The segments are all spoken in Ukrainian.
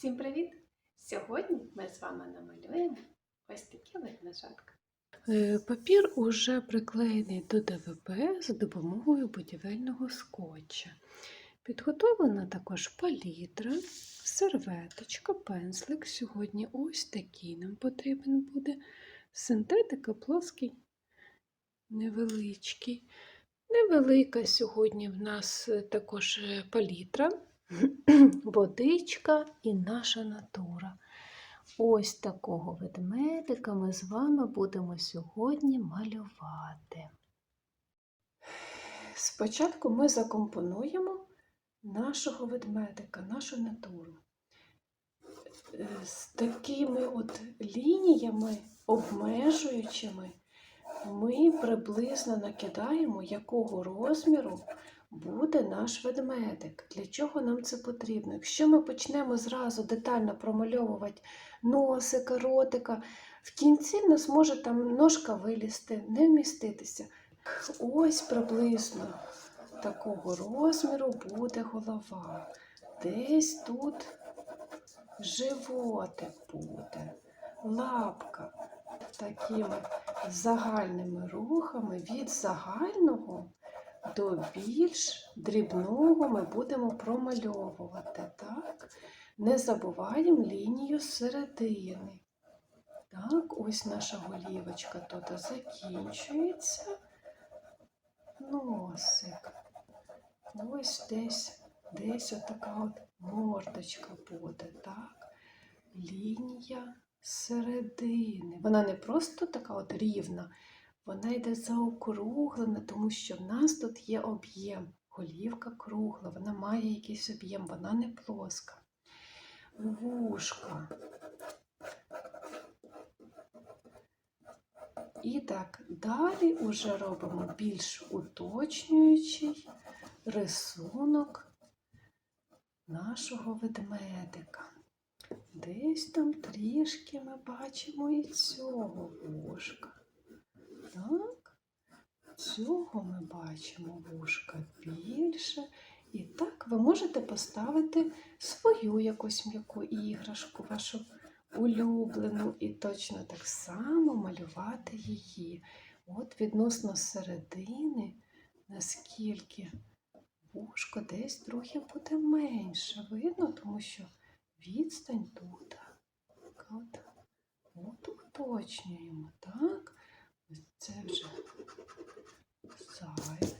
Всім привіт! Сьогодні ми з вами намалюємо ось такі ведмежатка. Е, Папір уже приклеєний до ДВП за допомогою будівельного скотча. Підготовлена також палітра, серветочка, пензлик. Сьогодні ось такий нам потрібен буде. Синтетика плоский, невеличкий. Невелика сьогодні в нас також е, палітра, водичка і наша натура. Ось такого ведмедика ми з вами будемо сьогодні малювати. Спочатку ми закомпонуємо нашого ведмедика, нашу натуру. З такими от лініями, обмежуючими, ми приблизно накидаємо, якого розміру буде наш ведмедик. Для чого нам це потрібно? Якщо ми почнемо зразу детально промальовувати носика, ротика, в кінці нас може там ножка вилізти, не вміститися. Ось приблизно такого розміру буде голова. Десь тут животик буде, лапка. Такими загальними рухами від загального до більш дрібного ми будемо промальовувати. Так? Не забуваємо лінію середини. Так, ось наша голівочка тут закінчується. Носик. Ось десь, десь отака от мордочка буде, так? Лінія середини. Вона не просто така от рівна, вона йде заокруглена, тому що в нас тут є об'єм. Голівка кругла, вона має якийсь об'єм, вона не плоска. Вушка. І так, далі вже робимо більш уточнюючий рисунок нашого ведмедика. Десь там трішки ми бачимо і цього вушка. Так, цього ми бачимо вушка більше. І так ви можете поставити свою якусь м'яку іграшку, вашу улюблену, і точно так само малювати її. От відносно середини, наскільки вушко десь трохи буде менше. Видно, тому що відстань тут. От, от уточнюємо, так? Це вже зайве.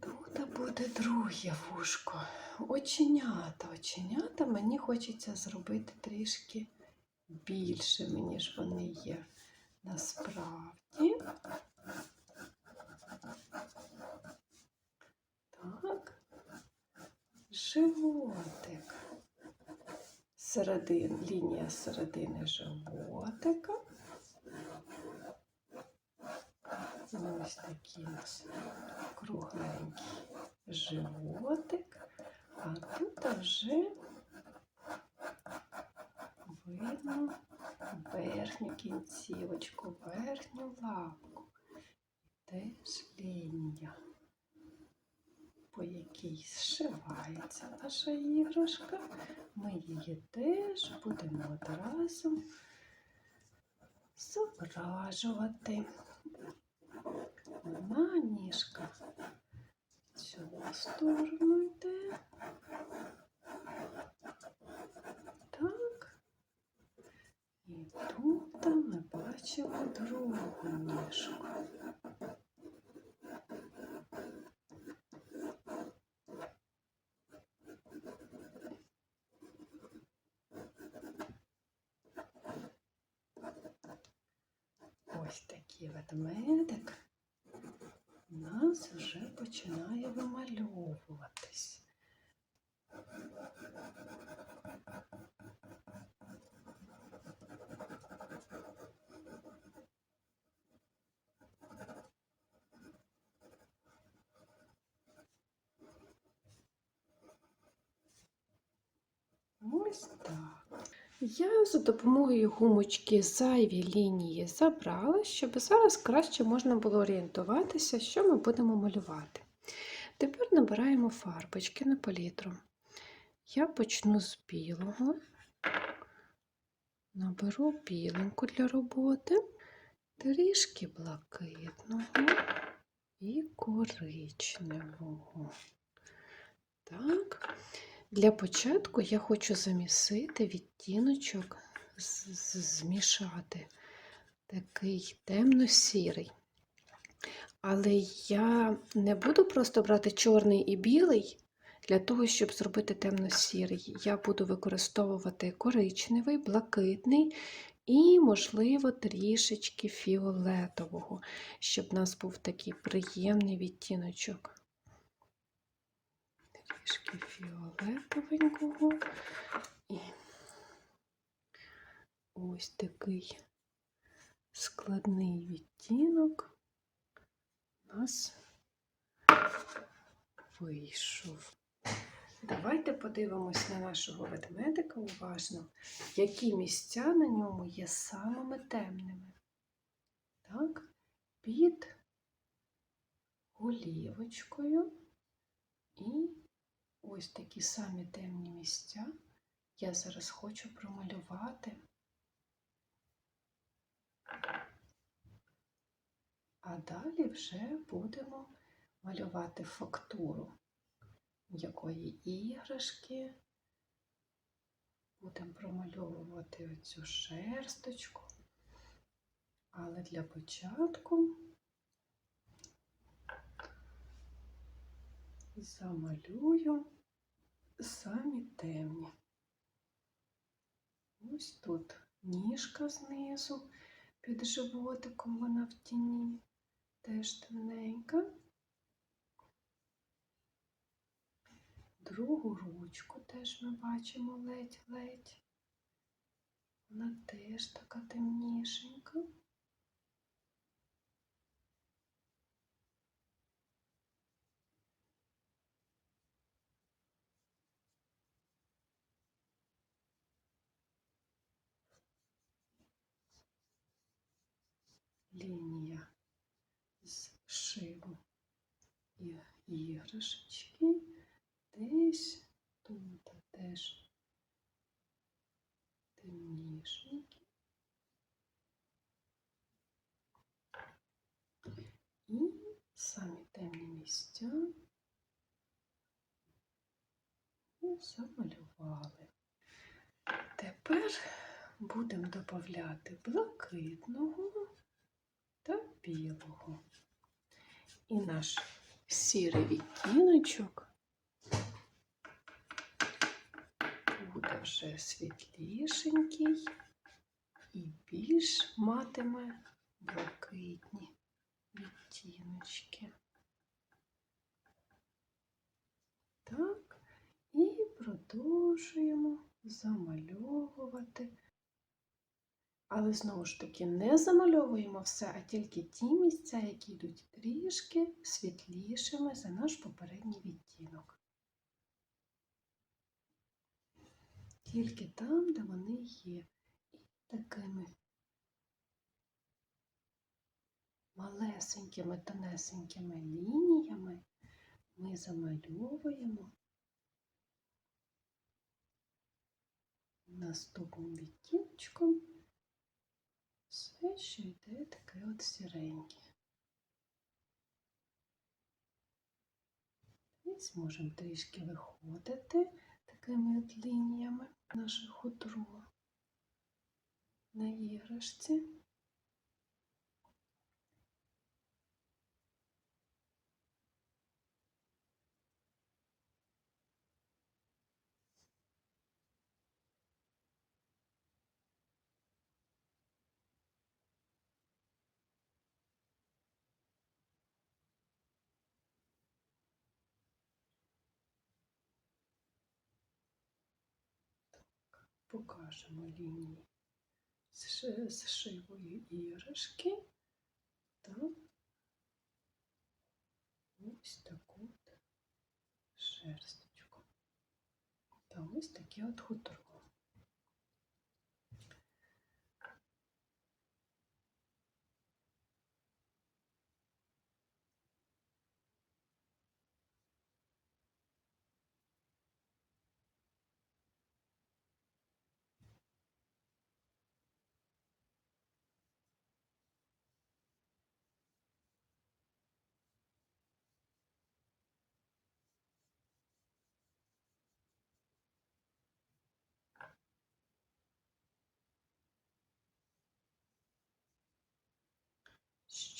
Тут буде друге вушко. Оченята. Оченята мені хочеться зробити трішки більшими, ніж вони є насправді. Так. Животик. Середин, лінія середини животика. Ось такий нас кругленький животик, а тут вже видно верхню кінцівочку, верхню лапку. Теж лінія, по якій зшивається наша іграшка. Ми її теж будемо одразу зображувати. Одна ніжка в сторону йде. Так. І тут ми бачимо другу ніжку. Ось такий ведмедик у нас вже починає вимальовуватись. Ось так. Я за допомогою гумочки зайві лінії забрала, щоб зараз краще можна було орієнтуватися, що ми будемо малювати. Тепер набираємо фарбочки на палітру. Я почну з білого. Наберу біленьку для роботи, трішки блакитного і коричневого. Так. Для початку я хочу замісити відтіночок, змішати такий темно-сірий. Але я не буду просто брати чорний і білий для того, щоб зробити темно-сірий. Я буду використовувати коричневий, блакитний і, можливо, трішечки фіолетового, щоб у нас був такий приємний відтіночок. Трішки фіолетовенького. І ось такий складний відтінок у нас вийшов. Давайте подивимось на нашого ведмедика уважно, які місця на ньому є самими темними. Так, під голівочкою і ось такі самі темні місця я зараз хочу промалювати. А далі вже будемо малювати фактуру м'якої іграшки. Будемо промальовувати оцю шерсточку. Але для початку замалюю самі темні. Ось тут ніжка знизу під животиком вона в тіні, теж темненька. Другу ручку теж ми бачимо ледь-ледь. Вона теж така темнішенька. Лінія з шиву і іграшечки. Десь тут теж темнішенькі. І самі темні місця і замалювали. Тепер будемо додати блакитного білого. І наш сірий відтіночок буде вже світлішенький і більш матиме блакитні відтіночки. Так, і продовжуємо замальовувати. Але знову ж таки не замальовуємо все, а тільки ті місця, які йдуть трішки світлішими за наш попередній відтінок. Тільки там, де вони є. І такими малесенькими, тонесенькими лініями ми замальовуємо наступним відтіночком все, що йде таке от сіреньке. Десь можемо трішки виходити такими от лініями наше хутро на іграшці. Покажемо лінії з шивої іграшки та ось таку шерсточку. Та ось таке от хутро.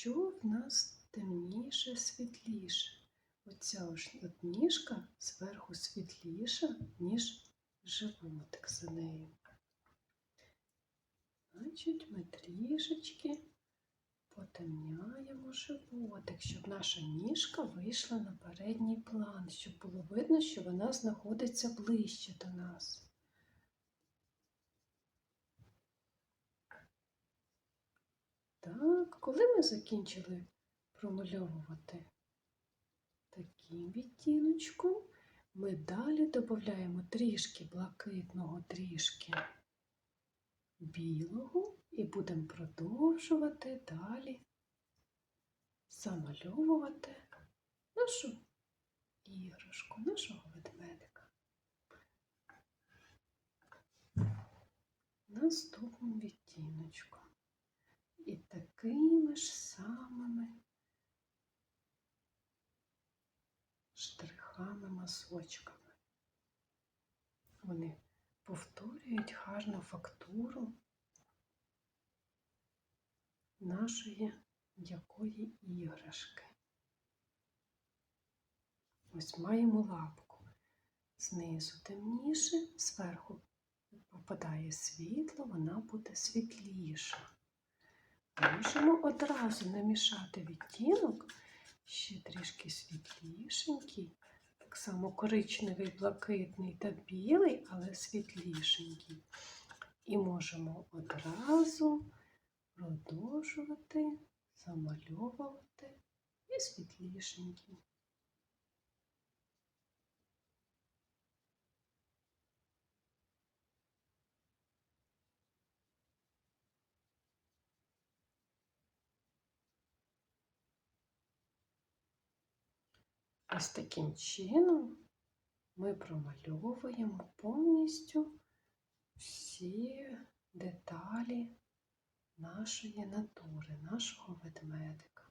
Що в нас темніше, світліше. Оця от ніжка зверху світліша, ніж животик за нею. Значить, ми трішечки потемняємо животик, щоб наша ніжка вийшла на передній план, щоб було видно, що вона знаходиться ближче до нас. Так, коли ми закінчили промальовувати таким відтіночком, ми далі додаємо трішки блакитного, трішки білого і будемо продовжувати далі замальовувати нашу іграшку, нашого ведмедика. Наступним відтіночком. І такими ж самими штрихами, мазочками. Вони повторюють гарну фактуру нашої м'якої іграшки. Ось маємо лапку. Знизу темніше, зверху попадає світло, вона буде світліша. Можемо одразу намішати відтінок, ще трішки світлішенький, так само коричневий, блакитний та білий, але світлішенький. І можемо одразу продовжувати замальовувати і світлішенький. Ось таким чином ми промальовуємо повністю всі деталі нашої натури, нашого ведмедика.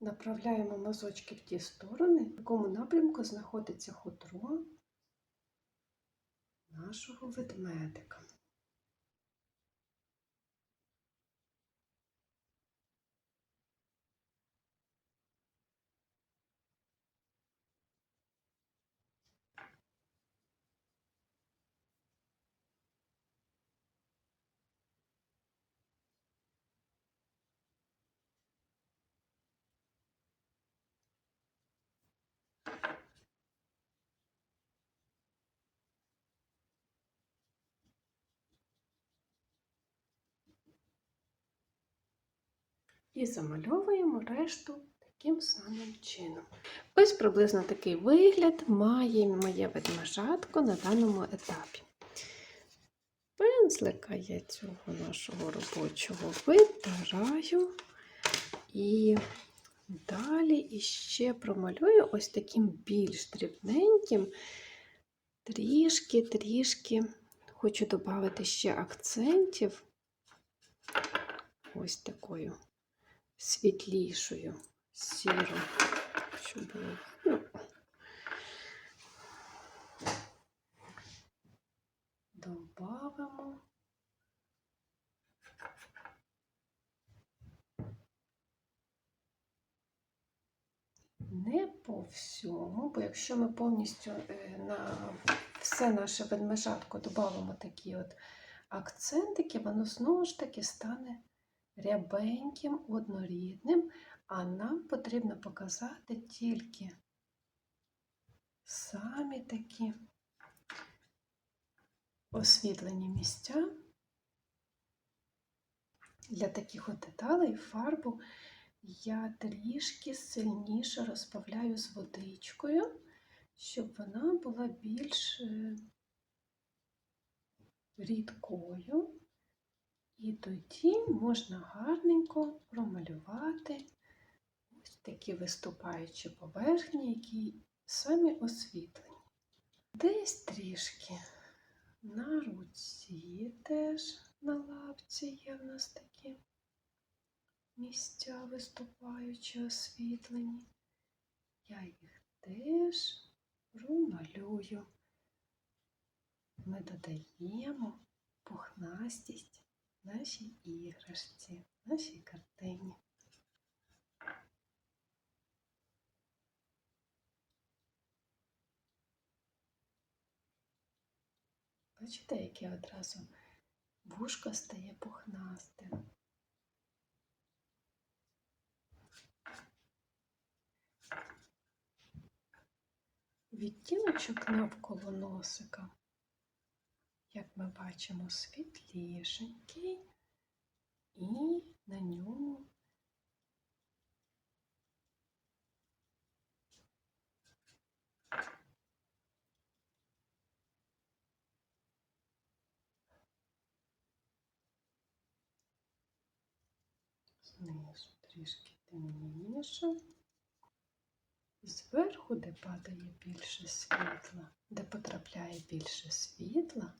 Направляємо мазочки в ті сторони, в якому напрямку знаходиться хутро нашого ведмедика. І замальовуємо решту таким самим чином. Ось приблизно такий вигляд має моє ведмежатко на даному етапі. Пензлика я цього нашого робочого витираю і далі іще промалюю ось таким більш дрібненьким, трішки-трішки хочу додати ще акцентів. Ось такою світлішою, сіру, щоб було. Ну, добавимо. Не по всьому, бо якщо ми повністю е, на все наше ведмежатко додамо такі от акцентики, воно знову ж таки стане рябеньким, однорідним, а нам потрібно показати тільки самі такі освітлені місця. Для таких от деталей фарбу я трішки сильніше розбавляю з водичкою, щоб вона була більш е, рідкою. І тоді можна гарненько промалювати ось такі виступаючі поверхні, які самі освітлені. Десь трішки на руці теж на лапці є в нас такі місця виступаючі, освітлені. Я їх теж промалюю ми додаємо пухнастість нашій іграшці, нашій картині. Бачите, яке одразу вушко стає пухнастим. Відтіночок навколо носика, як ми бачимо, світлішенький, і на ньому знизу трішки темніше. Зверху, де падає більше світла, де потрапляє більше світла,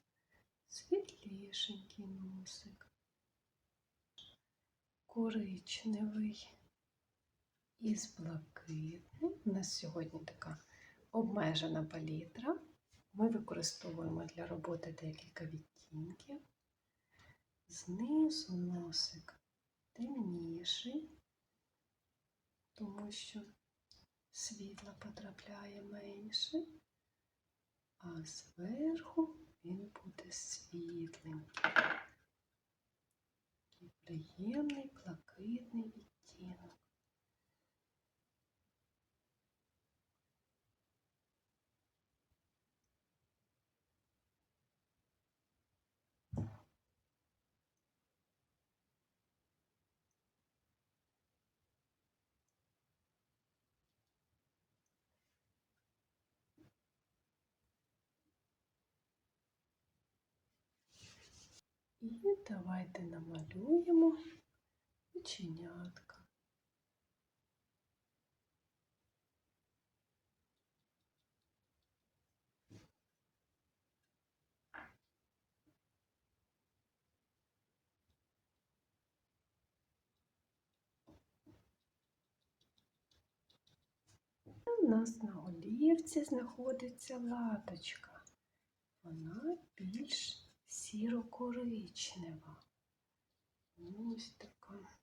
світлішенький носик, коричневий із блакитним. У нас сьогодні така обмежена палітра. Ми використовуємо для роботи декілька відтінків. Знизу носик темніший, тому що світла потрапляє менше, а зверху він буде світленький. і приємний блакитний відтінок. І давайте намалюємо оченятка. У нас на голівці знаходиться латочка. Вона більш сіро-коричнева. Ось така.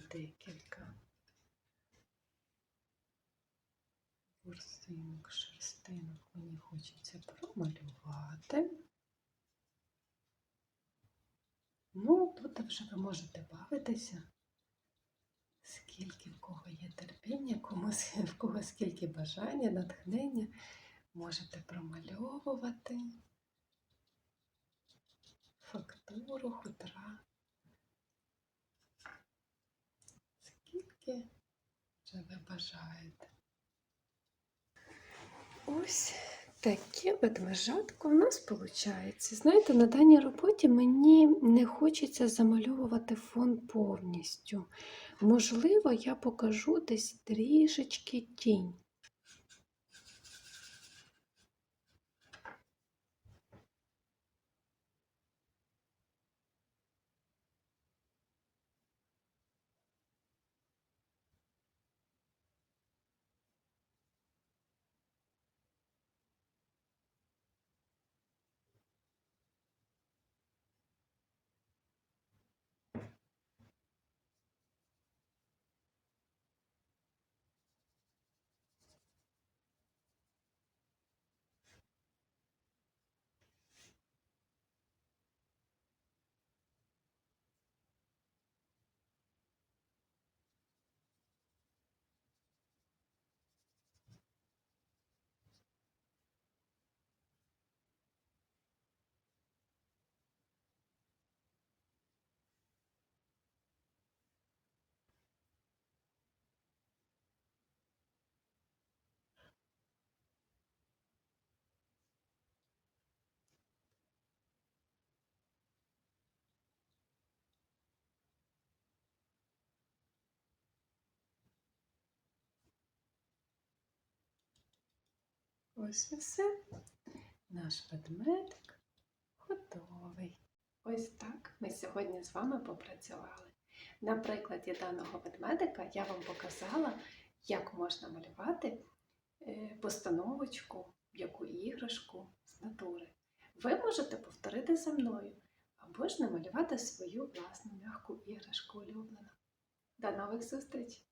Декілька ворсинок, шерстинок мені хочеться промалювати. Ну, тут вже ви можете бавитися, скільки в кого є терпіння, кому в кого скільки бажання, натхнення, можете промальовувати фактуру хутра. Скільки вже ви бажаєте. Ось таке ведмежатко в нас виходить. Знаєте, на даній роботі мені не хочеться замальовувати фон повністю. Можливо, я покажу десь трішечки тінь. Ось і все. Наш ведмедик готовий. Ось так ми сьогодні з вами попрацювали. На прикладі даного ведмедика я вам показала, як можна малювати е, постановочку, яку іграшку з натури. Ви можете повторити за мною або ж намалювати свою власну м'яку іграшку улюблену. До нових зустрічей!